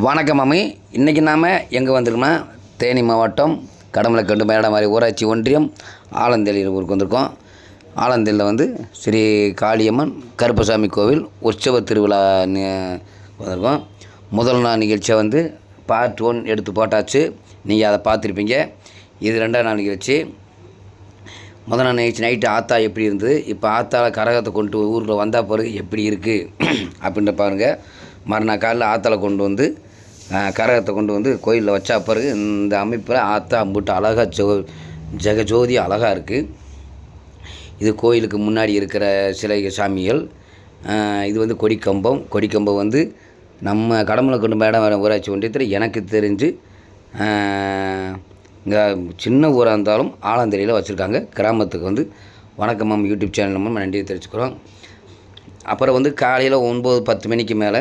வணக்கம் அம்மி இன்றைக்கி நாம் எங்கே வந்திருக்கோம்னா தேனி மாவட்டம் கடமலைக்கண்டு மேடமாரி ஊராட்சி ஒன்றியம் ஆலந்தேலி ஊருக்கு வந்திருக்கோம். ஆலந்தேலியில் வந்து ஸ்ரீ காளியம்மன் கருப்பசாமி கோவில் உற்சவ திருவிழா வந்திருக்கோம். முதல் நாள் நிகழ்ச்சியை வந்து பார்ட் ஒன் எடுத்து போட்டாச்சு. நீங்கள் அதை பார்த்துருப்பீங்க. இது ரெண்டாம் நாள் நிகழ்ச்சி. முதல் நாள் நிகழ்ச்சி நைட்டு ஆத்தா எப்படி இருந்தது? இப்போ ஆத்தாவில் கரகத்தை கொண்டு ஊரில் வந்தால் பிறகு எப்படி இருக்குது அப்படின்ற பாருங்கள் மறுநாள் காலையில் ஆற்றுல கொண்டு வந்து கரகத்தை கொண்டு வந்து கோயிலில் வச்சா பிறகு இந்த அமைப்பில் ஆற்ற அம்புட்டு அழகாக ஜோ ஜெகஜோதி அழகாக இருக்குது இது கோயிலுக்கு முன்னாடி இருக்கிற சிலை சாமிகள். இது வந்து கொடிக்கம்பம். கொடிக்கம்பம் வந்து நம்ம கடமலை கொண்டு மேடம் ஊராட்சி ஒன்றியத்தில் எனக்கு தெரிஞ்சு இங்கே சின்ன ஊராக இருந்தாலும் ஆலந்தேரியில் வச்சுருக்காங்க. கிராமத்துக்கு வந்து வணக்கம் மேம் யூடியூப் சேனல் மூலம் நன்றியை தெரிவிச்சுக்கிறோம். அப்புறம் வந்து காலையில் ஒன்பது பத்து மணிக்கு மேலே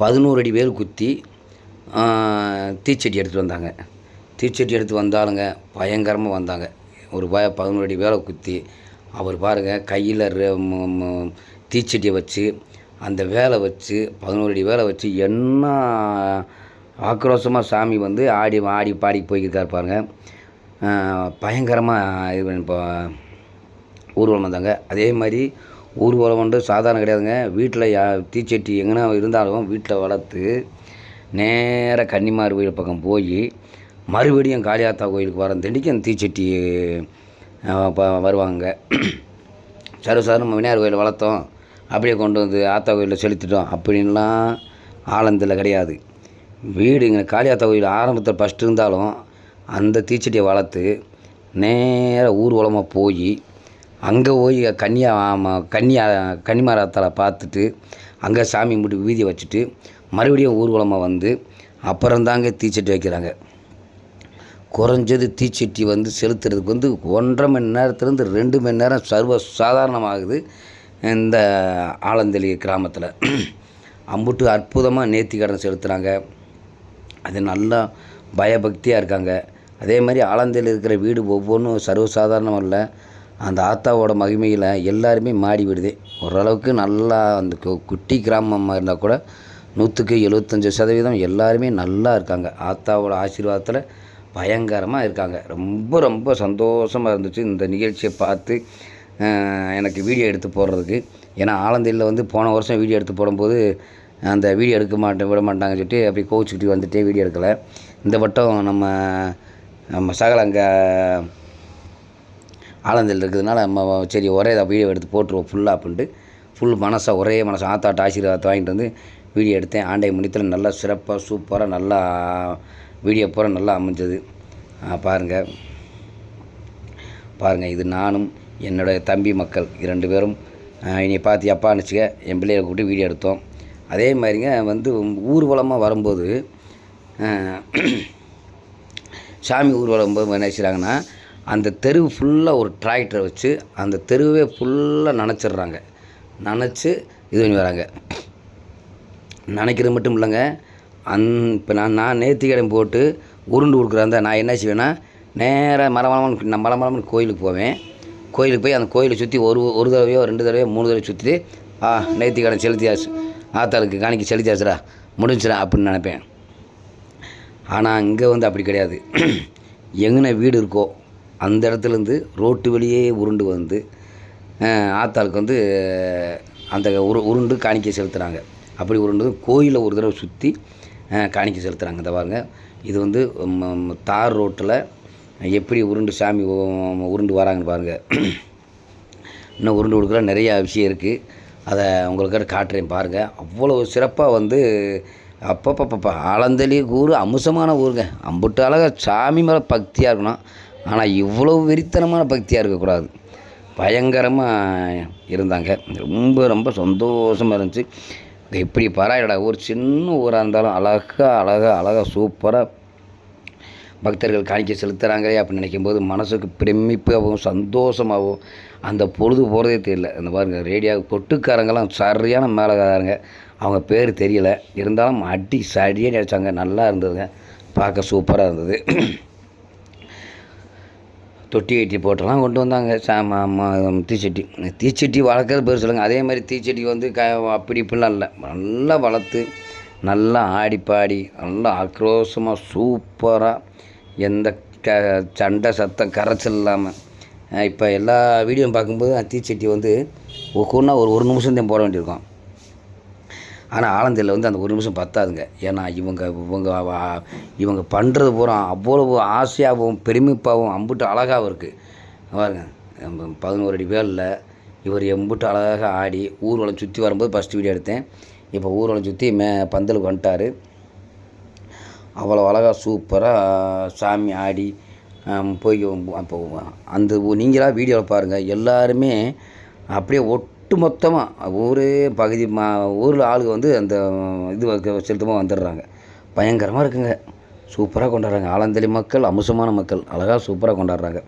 பதினோரு அடி வேல் குத்தி தீச்சட்டி எடுத்துகிட்டு வந்தாங்க. தீச்சட்டி எடுத்து வந்தாலுங்க பயங்கரமாக வந்தாங்க. ஒரு பய பதினோரு அடி வேலை குத்தி அவர் பாருங்கள் கையில் தீச்சட்டியை வச்சு அந்த வேலை வச்சு பதினோரு அடி வேலை வச்சு என்ன ஆக்ரோஷமாக சாமி வந்து ஆடி ஆடி பாடி போய்க்கிருக்காரு பாருங்க. பயங்கரமாக இது பண்ணி இப்போ ஊர்வலம் வந்தாங்க. அதே மாதிரி ஊர்வலம் வந்து சாதாரண கிடையாதுங்க. வீட்டில் யா தீச்சட்டி எங்கன்னா இருந்தாலும் வீட்டில் வளர்த்து நேராக கன்னிமார் கோயில் பக்கம் போய் மறுபடியும் காளியாத்தா கோயிலுக்கு வர தண்டிக்கு அந்த தீச்சட்டி வருவாங்க ப- வருவாங்க. நம்ம விநாயகர் கோயில் வளர்த்தோம். அப்படியே கொண்டு வந்து ஆத்தா கோயிலில் செலுத்திட்டோம். அப்படின்லாம் ஆலந்தில் கிடையாது. வீடு இங்கே காளியாத்தா கோயில் ஆரம்பத்தில் ஃபஸ்ட்டு இருந்தாலும் அந்த தீச்சட்டியை வளர்த்து நேராக ஊர்வலமாக போய் அங்கே போய் கன்னியா கன்னியா கன்னிமாரத்தால் பார்த்துட்டு அங்கே சாமி கும்பிட்டு வீதி வச்சுட்டு மறுபடியும் ஊர்வலமாக வந்து அப்புறம்தாங்க தீச்சட்டி வைக்கிறாங்க. குறைஞ்சது தீச்சட்டி வந்து செலுத்துறதுக்கு வந்து ஒன்றரை மணி நேரத்துலேருந்து ரெண்டு மணி நேரம் சர்வ சாதாரணமாகுது இந்த ஆலந்தளி கிராமத்தில். அம்புட்டு அற்புதமாக நேர்த்தி கடன் செலுத்துகிறாங்க அது நல்லா பயபக்தியாக இருக்காங்க. அதே மாதிரி ஆலந்தையில் இருக்கிற வீடு ஒவ்வொன்றும் சர்வசாதாரணம் இல்லை அந்த ஆத்தாவோட மகிமையில் எல்லாருமே மாடி விடுது. ஓரளவுக்கு நல்லா அந்த கு- குட்டி கிராமமாக இருந்தால் கூட நூற்றுக்கு எழுபத்தஞ்சு சதவீதம் எல்லாருமே நல்லா இருக்காங்க. ஆத்தாவோட ஆசீர்வாதத்தில் பயங்கரமாக இருக்காங்க. ரொம்ப ரொம்ப சந்தோஷமாக இருந்துச்சு இந்த நிகழ்ச்சியை பார்த்து எனக்கு வீடியோ எடுத்து போடுறதுக்கு. ஏன்னா ஆலந்தையில் வந்து போன வருஷம் வீடியோ எடுத்து போடும்போது அந்த வீடியோ எடுக்க மாட்டேன் விட மாட்டாங்கன்னு சொல்லிட்டு அப்படி கோவிச்சுக்கிட்டு வந்துட்டே வீடியோ எடுக்கலை. இந்த வட்டம் நம்ம நம்ம சகல அங்கே ஆலந்தில் இருக்கிறதுனால நம்ம சரி ஒரே இதாக வீடியோ எடுத்து போட்டுருவோம் ஃபுல்லாக அப்படின்ட்டு. ஃபுல் மனசாக ஒரே மனசாக ஆத்தாட்ட ஆசீர்வாதத்தை வாங்கிட்டு வந்து வீடியோ எடுத்தேன். ஆண்டை முடித்தில் நல்லா சிறப்பாக சூப்பராக நல்லா வீடியோ பூரா நல்லா அமைஞ்சது. பாருங்கள் பாருங்கள் இது நானும் என்னுடைய தம்பி மக்கள் இரண்டு பேரும். ஆஹ், பார்த்து அப்பா நினச்சிக்க என் பிள்ளையை கூப்பிட்டு வீடியோ எடுத்தோம். அதே மாதிரிங்க வந்து ஊர்வலமாக வரும்போது சாமி ஊர்வலம் போது என்ன செய்கிறாங்கன்னா அந்த தெரு ஃபுல்லாக ஒரு டிராக்டரை வச்சு அந்த தெருவே ஃபுல்லாக நினச்சிட்றாங்க. நினச்சி இது பண்ணி வராங்க. நினைக்கிறது மட்டும் இல்லைங்க. அந் இப்போ நான் நான் நேர்த்திக்கடன் போட்டு உருண்டு கொடுக்குறேன் நான் என்ன செய்வேன்னா நேராக மரமரமன் நான் மரமரமன் கோயிலுக்கு போவேன். கோயிலுக்கு போய் அந்த கோயிலை சுற்றி ஒரு ஒரு தடவையோ ரெண்டு தடவையோ மூணு தடவை சுற்றிட்டு ஆ நேர்த்திக்கடன் செலுத்தியாச்சு. ஆத்தாளுக்கு காணிக்க செலுத்தியாச்சுடா முடிஞ்சிடா அப்படின்னு நினைப்பேன். ஆனால் இங்கே வந்து அப்படி கிடையாது. எங்கன வீடு இருக்கோ அந்த இடத்துலேருந்து ரோட்டு வெளியே உருண்டு வந்து ஆத்தாளுக்கு வந்து அந்த உரு உருண்டு காணிக்கை செலுத்துகிறாங்க அப்படி உருண்டு கோயிலை ஒரு தடவை சுற்றி காணிக்கை செலுத்துகிறாங்க இந்த பாருங்க இது வந்து தார் ரோட்டில் எப்படி உருண்டு சாமி உருண்டு வராங்கன்னு பாருங்கள் இன்னும் உருண்டு கொடுக்குற நிறையா விஷயம் இருக்குது அதை உங்களுக்கு காட்டுறேன் பாருங்கள் அவ்வளோ சிறப்பாக வந்து அப்பப்பப்பப்பா ஆலந்தளி ஊர் அம்சமான ஊருங்க. அம்புட்டு அழகாக சாமி மேலே பக்தியாக இருக்கணும். ஆனால் இவ்வளோ வெறித்தனமான பக்தியாக இருக்கக்கூடாது. பயங்கரமாக இருந்தாங்க. ரொம்ப ரொம்ப சந்தோஷமாக இருந்துச்சு. எப்படி பராயிடா ஒரு சின்ன ஊராக இருந்தாலும் அழகாக அழகாக அழகாக சூப்பராக பக்தர்கள் காணிக்க செலுத்துகிறாங்களே அப்படின்னு நினைக்கும்போது மனசுக்கு பிரமிப்பாகவும் சந்தோஷமாகவும் அந்த பொழுது போகிறதே தெரியல. அந்த பாருங்கள் ரேடியோ கொட்டுக்காரங்கெல்லாம் சரியான மேலக்காரங்க அவங்க பேர் தெரியல. இருந்தாலும் அடி சரியாக நினச்சாங்க நல்லா இருந்ததுங்க. பார்க்க சூப்பராக இருந்தது. தொட்டி கட்டி போட்டெல்லாம் கொண்டு வந்தாங்க. சாம ம- தீச்சட்டி. தீச்சட்டி வளர்க்குறது பேர் சொல்லுங்க. அதே மாதிரி தீச்சட்டி வந்து க அப்படி இப்படிலாம் இல்லை. நல்லா வளர்த்து நல்லா ஆடி பாடி நல்லா ஆக்ரோஷமாக சூப்பராக எந்த க சண்டை சத்தம் கரைச்சல் இல்லாமல் இப்போ எல்லா வீடியோவும் பார்க்கும்போது தீச்செட்டி தீச்சட்டி வந்து ஒவ்வொன்றா ஒரு ஒரு நிமிஷம் தான் போட வேண்டியிருக்கும். ஆனால் ஆலந்தையில் வந்து அந்த ஒரு நிமிஷம் பத்தாதுங்க. ஏன்னா இவங்க இவங்க இவங்க பண்ணுறது பூரா அவ்வளவு ஆசையாகவும் பெருமிப்பாகவும் அம்புட்டு அழகாகவும் இருக்குது பாருங்க பதினோரு அடி வேலில் இவர் எம்புட்டு அழகாக ஆடி ஊர்வலம் சுற்றி வரும்போது ஃபஸ்ட் வீடியோ எடுத்தேன். இப்போ ஊர்வலம் சுற்றி மே பந்தலுக்கு வந்துட்டார். அவ்வளோ அழகாக சூப்பராக சாமி ஆடி போய் அப்போ அந்த நீங்களாக வீடியோவில் பாருங்கள் எல்லாருமே அப்படியே ஒட்டு மொத்தமாக ஊரே பகுதி மா ஊரில் ஆளுங்க வந்து அந்த இது செலுத்தமாக வந்துடுறாங்க. பயங்கரமாக இருக்குங்க. சூப்பராக கொண்டாடுறாங்க. ஆலந்தளி மக்கள் அம்சமான மக்கள் அழகாக சூப்பராக கொண்டாடுறாங்க.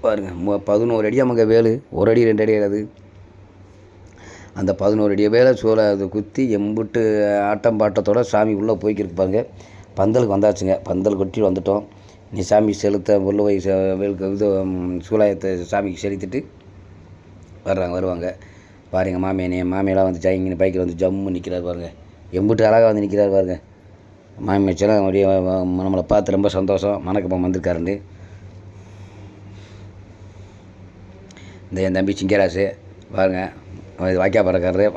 பாருங்க மு- பதினோரு அடி அவங்க வேலு ஒரு அடி ரெண்டு அடி அது அந்த பதினோரு அடி வேலை சோலை அது குத்தி எம்புட்டு ஆட்டம் பாட்டத்தோட சாமி உள்ளே போய்க்கிருக்கு பாருங்கள் பந்தலுக்கு வந்தாச்சுங்க. பந்தல் கொட்டி வந்துட்டோம். நீ சாமி செலுத்த உள்ள போய் வேலுக்கு இது சூலாயத்தை சாமிக்கு செலுத்திட்டு வர்றாங்க வருவாங்க. பாருங்கள் மாமியானே மாமியெல்லாம் வந்து ஜாயிங்கன்னு பைக்கில் வந்து ஜம்மு நிற்கிறார் பாருங்கள் எம்புட்டு அழகாக வந்து நிற்கிறார் பாருங்கள் மாமி வச்செல்லாம் அப்படியே நம்மளை பார்த்து ரொம்ப சந்தோஷம். மணக்கப்பம் வந்திருக்காருண்டு இந்த என் தம்பி சிங்கராசு பாருங்க அவன்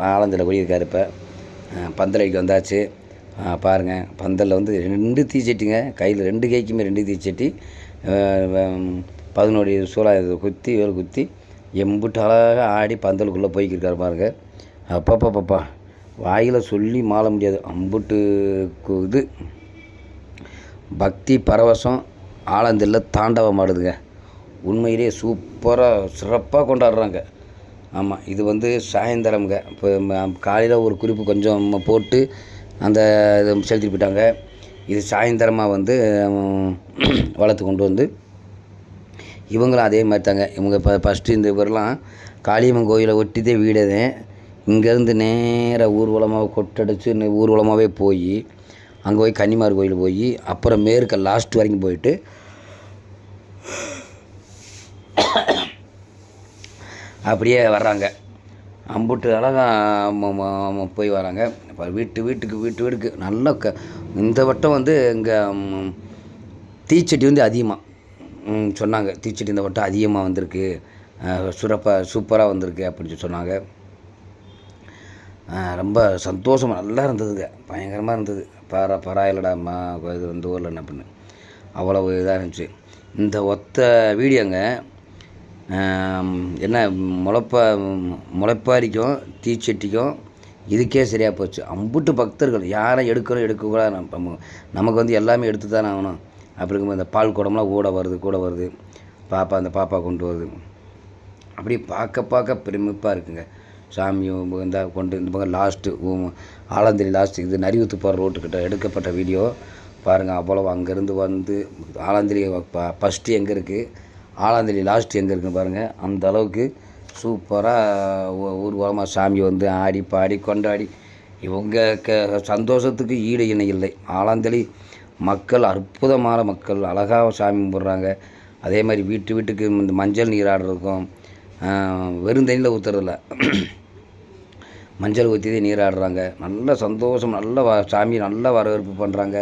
ஆலந்தில் குடியிருக்காரு இப்போ. பந்தலைக்கு வந்தாச்சு. பாருங்கள் பந்தலில் வந்து ரெண்டு தீச்சட்டிங்க. கையில் ரெண்டு கைக்குமே ரெண்டு தீச்சட்டி. அஹ், பதினோரு சூழா குத்தி வேறு குத்தி எம்புட்டு அழகாக ஆடி பந்தலுக்குள்ளே போய்க்கிருக்காரு பாருங்க. அப்பப்பப்பப்பா. வாயில் சொல்லி மாள முடியாது. அம்புட்டுக்கு இது பக்தி பரவசம் ஆலந்தில் தாண்டவம் ஆடுதுங்க. உண்மையிலேயே சூப்பராக சிறப்பாக கொண்டாடுறாங்க. ஆமாம் இது வந்து சாயந்தரம்ங்க. இப்போ காலையில் ஒரு குறிப்பு கொஞ்சம் போட்டு அந்த இது செலுத்திட்டு போயிட்டாங்க. இது சாயந்தரமாக வந்து வளர்த்து கொண்டு வந்து இவங்களும் அதே மாதிரி தாங்க. இவங்க இப்போ ஃபஸ்ட்டு இந்த இவரெல்லாம் காளியம்மன் கோயிலை ஒட்டிதே வீடதே. இங்கேருந்து நேராக ஊர்வலமாக கொட்டடிச்சு ஊர்வலமாகவே போய் அங்கே போய் கன்னிமார் கோயில் போய் அப்புறம் மேற்க லாஸ்ட் வரைக்கும் போயிட்டு அப்படியே வர்றாங்க. அம்புட்டு அழகாக போய் வராங்க இப்போ வீட்டு வீட்டுக்கு வீட்டு வீட்டுக்கு நல்ல க இந்த வட்டம் வந்து இங்கே தீச்சட்டி வந்து அதிகமாக சொன்னாங்க. தீச்சட்டி இந்த வட்டம் அதிகமாக வந்திருக்கு. சுரப்பாக சூப்பராக வந்திருக்கு அப்படின்னு சொன்னாங்க. ரொம்ப சந்தோஷமாக நல்லா இருந்ததுங்க பயங்கரமாக இருந்தது. பாரா பராயிலடாம்மா இது வந்து ஊரில் என்ன பண்ணு? அவ்வளவு இதாக இருந்துச்சு. இந்த ஒத்த வீடியோங்க என்ன முளைப்பா முளைப்பாரிக்கும் தீச்சட்டிக்கும் இதுக்கே சரியாக போச்சு. அம்புட்டு பக்தர்கள் யாரை எடுக்கிறோம் எடுக்கக்கூடாது. நம்ம நமக்கு வந்து எல்லாமே எடுத்து தானே ஆகணும். அப்புறம் அந்த இந்த பால் குடம்லாம் கூட வருது கூட வருது. பாப்பா அந்த பாப்பா கொண்டு வருது. அப்படி பார்க்க பார்க்க பெருமிப்பாக இருக்குங்க. சாமி இந்த கொண்டு இந்த பக்கம் லாஸ்ட்டு ஆலந்தரி லாஸ்ட்டு இது நரிவுத்து போகிற ரோட்டுக்கிட்ட எடுக்கப்பட்ட வீடியோ பாருங்கள் அவ்வளோ அங்கேருந்து வந்து ஆலந்தரி ஃபஸ்ட்டு எங்கே இருக்குது ஆலாந்தரி லாஸ்ட்டு எங்கே இருக்குன்னு பாருங்கள் அந்த அளவுக்கு சூப்பராக ஊர்வலமாக சாமி வந்து ஆடி பாடி கொண்டாடி. இவங்க க சந்தோஷத்துக்கு ஈடு இணை இல்லை. ஆலாந்தளி மக்கள் அற்புதமான மக்கள். அழகாக சாமி கும்பிட்றாங்க. அதே மாதிரி வீட்டு வீட்டுக்கு இந்த மஞ்சள் நீராடுறதுக்கும் வெறும் தண்ணியில் ஊற்றுறதில்ல மஞ்சள் ஊற்றி நீராடுறாங்க நல்ல சந்தோஷம் நல்ல வ சாமி நல்ல வரவேற்பு பண்ணுறாங்க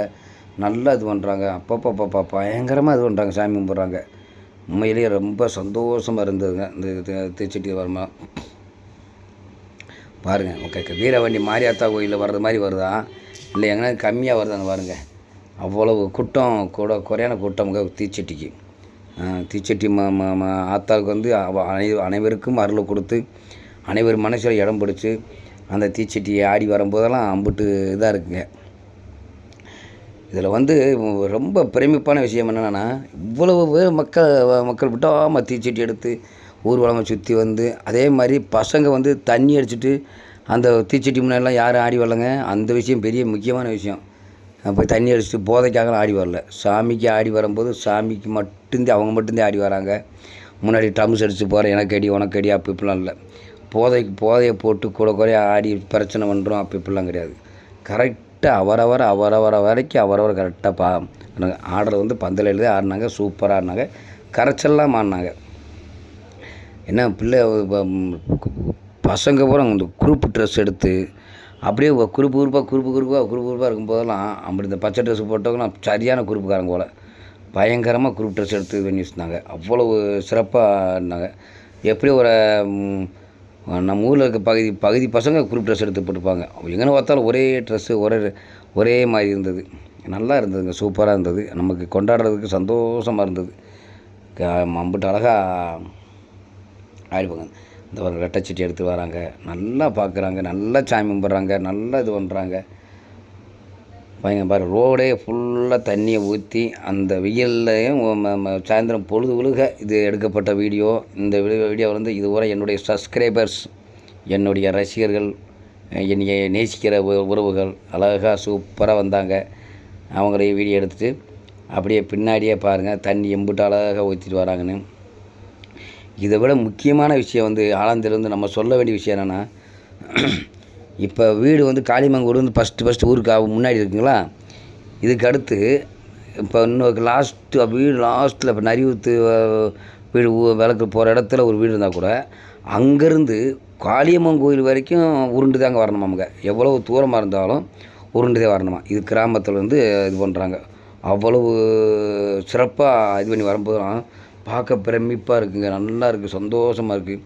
நல்லா இது பண்ணுறாங்க அப்பப்போ அப்பப்போ பயங்கரமாக இது பண்ணுறாங்க சாமி கும்பிட்றாங்க. உண்மையிலேயே ரொம்ப சந்தோஷமாக இருந்ததுங்க இந்த திருச்செட்டி வரமா பாருங்கள் ஓகே வீரவண்டி மாரியாத்தா கோயிலில் வர்றது மாதிரி வருதா? இல்லை எங்கன்னா கம்மியாக வருதாங்க பாருங்கள் அவ்வளவு கூட்டம் கூட குறையான கூட்டம்ங்க தீச்சட்டிக்கு. தீச்சட்டி ம ம ஆத்தாவுக்கு வந்து அனை அனைவருக்கும் அருள் கொடுத்து அனைவர் மனசில் இடம் பிடிச்சி அந்த தீச்சட்டியை ஆடி வரும்போதெல்லாம் அம்புட்டு இதாக இருக்குங்க. இதில் வந்து ரொம்ப பிரமிப்பான விஷயம் என்னென்னா இவ்வளவு பேர் மக்கள் மக்கள் விட்டாமல் தீச்சட்டி எடுத்து ஊர்வலமாக சுற்றி வந்து அதே மாதிரி பசங்க வந்து தண்ணி அடிச்சுட்டு அந்த தீச்சட்டி முன்னாடிலாம் யாரும் ஆடி வரலங்க. அந்த விஷயம் பெரிய முக்கியமான விஷயம். போய் தண்ணி அடிச்சுட்டு போதைக்காகலாம் ஆடி வரல. சாமிக்கு ஆடி வரும்போது சாமிக்கு மட்டும்தான் அவங்க மட்டும்தான் ஆடி வராங்க. முன்னாடி ட்ரம்ஸ் அடித்து போகிறேன் எனக்கு அடி உனக்கு அடி அப்போ இப்படிலாம் இல்லை. போதைக்கு போதையை போட்டு கூட குறைய ஆடி பிரச்சனை பண்ணுறோம் அப்போ இப்படிலாம் கிடையாது. கரெக்டாக அவரவர் அவரவர வரைக்கும் அவரவர் கரெக்டாக பா ஆடுறது வந்து பந்தல் ஆடினாங்க சூப்பராக ஆடினாங்க. கரைச்சல்லாம் ஆடினாங்க என்ன பிள்ளை பசங்க பூரா இந்த குரூப் ட்ரெஸ் எடுத்து அப்படியே குறுப்பு குறுப்பாக குறுப்பு குறுப்பாக குறுப்பு குறுப்பாக இருக்கும்போதெல்லாம் அப்படி இந்த பச்சை ட்ரெஸ் போட்டவங்களாம் சரியான குறுப்புக்காரங்க போல். பயங்கரமாக குரூப் ட்ரெஸ் எடுத்து பண்ணி வச்சுருந்தாங்க அவ்வளவு சிறப்பாக இருந்தாங்க. எப்படி ஒரு நம்ம ஊரில் இருக்க பகுதி பகுதி பசங்க குரூப் ட்ரெஸ் எடுத்து போட்டுப்பாங்க. எங்கேன்னு பார்த்தாலும் ஒரே ட்ரெஸ்ஸு ஒரே ஒரே மாதிரி இருந்தது. நல்லா இருந்ததுங்க சூப்பராக இருந்தது. நமக்கு கொண்டாடுறதுக்கு சந்தோஷமாக இருந்தது. க- அம்பிட்டு அழகாக ஆயிடுவாங்க. இந்த ஒரு ரெட்டைச்சட்டி எடுத்து வராங்க. நல்லா பார்க்குறாங்க நல்லா சாமி கும்பிட்றாங்க நல்லா இது பண்ணுறாங்க பையங்க பாரு ரோடே ஃபுல்லாக தண்ணியை ஊற்றி அந்த வெயில்லையும் சாயந்தரம் பொழுது விழுக இது எடுக்கப்பட்ட வீடியோ. இந்த வீடியோ வந்து இதுவரை என்னுடைய சப்ஸ்கிரைபர்ஸ் என்னுடைய ரசிகர்கள் என்னைய நேசிக்கிற உ- உறவுகள் அழகாக சூப்பராக வந்தாங்க. அவங்களையும் வீடியோ எடுத்துட்டு அப்படியே பின்னாடியே பாருங்கள் தண்ணி எம்பிட்டு அழகாக ஊற்றிட்டு வராங்கன்னு. இதை விட முக்கியமான விஷயம் வந்து ஆலந்திலேருந்து நம்ம சொல்ல வேண்டிய விஷயம் என்னென்னா இப்போ வீடு வந்து காளிமங்கோடு வந்து ஃபஸ்ட்டு ஃபஸ்ட்டு ஊருக்கு முன்னாடி இருக்குங்களா? இதுக்கு அடுத்து இப்போ இன்னும் லாஸ்ட்டு வீடு லாஸ்ட்டில் இப்போ நரிவுத்து வீடு விளக்கு போகிற இடத்துல ஒரு வீடு இருந்தால் கூட அங்கேருந்து காளியம்மன் கோயில் வரைக்கும் உருண்டு தாங்க வரணும் அவங்க. எவ்வளவு தூரமாக இருந்தாலும் உருண்டு தான் வரணுமா? இது கிராமத்தில் வந்து இது பண்ணுறாங்க அவ்வளவு சிறப்பாக இது பண்ணி வரும்போதெல்லாம் பார்க்க பிரமிப்பாக இருக்குங்க. நல்லா இருக்குது சந்தோஷமாக இருக்குது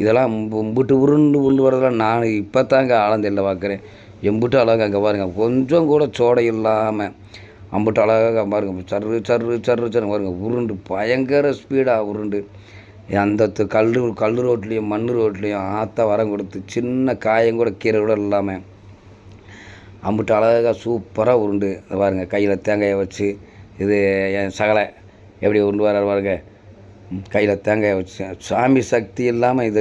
இதெல்லாம் எம்பிட்டு உருண்டு உருண்டு வரதெல்லாம் நான் இப்போ தாங்க ஆலந்தையில் பார்க்குறேன். எம்பிட்டு அழகாக அங்கே பாருங்க. கொஞ்சம் கூட சோடை இல்லாமல் அம்பிட்டு அழகாக பாருங்க. சர்ரு சர்ரு சர்ரு சர்ரு பாருங்க. உருண்டு. பயங்கர ஸ்பீடாக உருண்டு. அந்த கல் கல் ரோட்லேயும் மண் ரோட்லேயும் ஆத்தா வரம் கொடுத்து சின்ன காயம் கூட கீரை கூட இல்லாமல் அம்பிட்டு அழகாக சூப்பராக உருண்டு. பாருங்கள் பாருங்க. கையில் தேங்காயை வச்சு இது என் சகலை எப்படி உருண்டு வர பாருங்க. கையில் தேங்காயை வச்சு சாமி சக்தி இல்லாமல் இது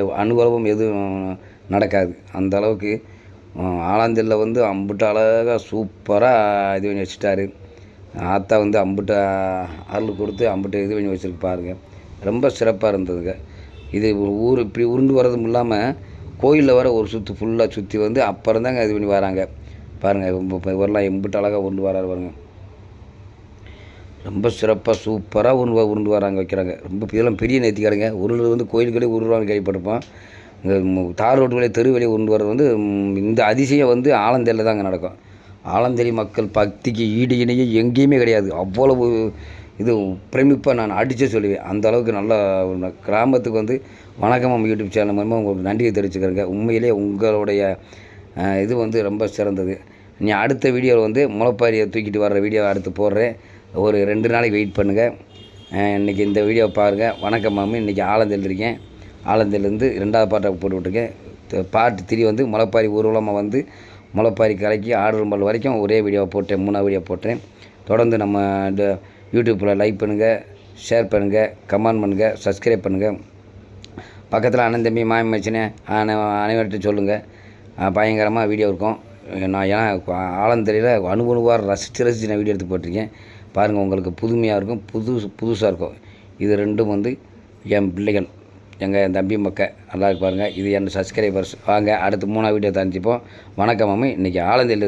எ- அனுபவம் எதுவும் நடக்காது. அந்த அளவுக்கு ஆலாந்தில் வந்து அம்புட்டு அழகாக சூப்பராக இது பண்ணி வச்சுட்டாரு. ஆத்தா வந்து அம்பிட்டு அருள் கொடுத்து அம்பிட்டு இது பண்ணி வச்சுருக்கு பாருங்கள் ரொம்ப சிறப்பாக இருந்ததுங்க. இது ஊர் இப்படி உருண்டு வர்றதும் இல்லாமல் கோயிலில் வர ஒரு சுற்று ஃபுல்லாக சுற்றி வந்து அப்புறம் தாங்க இது பண்ணி வராங்க. பாருங்கள் இவரெல்லாம் எம்பிட்டு அழகாக உருண்டு வராரு பாருங்கள் ரொம்ப சிறப்பாக சூப்பராக உருண்டு உருண்டு வராங்க வைக்கிறாங்க. ரொம்ப இதெல்லாம் பெரிய நேர்த்திக்காரங்க. உருள் வந்து கோயில்களே உருவான்னு கேள்விப்பட்டிருப்போம். இந்த தார் ரோட்டு வழியே தெரு வழியே உருண்டு வர்றது வந்து இந்த அதிசயம் வந்து ஆலந்தேரியில் தாங்க நடக்கும். ஆலந்தேரி மக்கள் பக்திக்கு ஈடு இணையே எங்கேயுமே கிடையாது. அவ்வளவு இது பிரமிப்பாக நான் அடித்து சொல்லுவேன். அந்த அளவுக்கு நல்லா கிராமத்துக்கு வந்து வணக்கம் நம்ம யூடியூப் சேனல் மூலமாக உங்களுக்கு நன்றியை தெரிவிச்சுக்கிறேங்க. உண்மையிலே உங்களுடைய இது வந்து ரொம்ப சிறந்தது. நீ அடுத்த வீடியோவில் வந்து முளைப்பாரியை தூக்கிட்டு வர்ற வீடியோ அடுத்து போடுறேன். ஒரு ரெண்டு நாளைக்கு வெயிட் பண்ணுங்கள் இன்றைக்கி இந்த வீடியோ பாருங்கள் வணக்கம் மாமி இன்றைக்கி ஆலந்தில் இருக்கேன். ஆலந்திலேருந்து ரெண்டாவது பாட்டை போட்டுவிட்டுருக்கேன். பாட்டு திரி வந்து முளைப்பாரி ஊர்வலமாக வந்து முளைப்பாரி கலைக்கு ஆடுறம்பல் வரைக்கும் ஒரே வீடியோ போட்டேன் மூணாவது வீடியோ போட்டேன். தொடர்ந்து நம்ம இந்த யூடியூப்பில் லைக் பண்ணுங்கள் ஷேர் பண்ணுங்கள் கமெண்ட் பண்ணுங்கள் சப்ஸ்கிரைப் பண்ணுங்கள் பக்கத்தில் அண்ணன் தம்பி மாமி மச்சினே அனை அனைவர்கிட்ட சொல்லுங்கள் பயங்கரமாக வீடியோ இருக்கும். நான் ஏன்னா ஆழந்தெரியில் அனுபவமாக ரசித்து ரசித்து நான் வீடியோ எடுத்து போட்டிருக்கேன். பாருங்கள் உங்களுக்கு புதுமையாக இருக்கும் புது புதுசாக இருக்கும். இது ரெண்டும் வந்து என் பிள்ளைகள். எங்கள் என் தம்பி மக்க நல்லா இருக்கு பாருங்கள் இது என் சப்ஸ்கிரைபர்ஸ் வாங்க அடுத்து மூணாவது வீடியோ தந்துப்போம் வணக்கம் மாமி. இன்றைக்கி ஆலந்தையிலேருந்து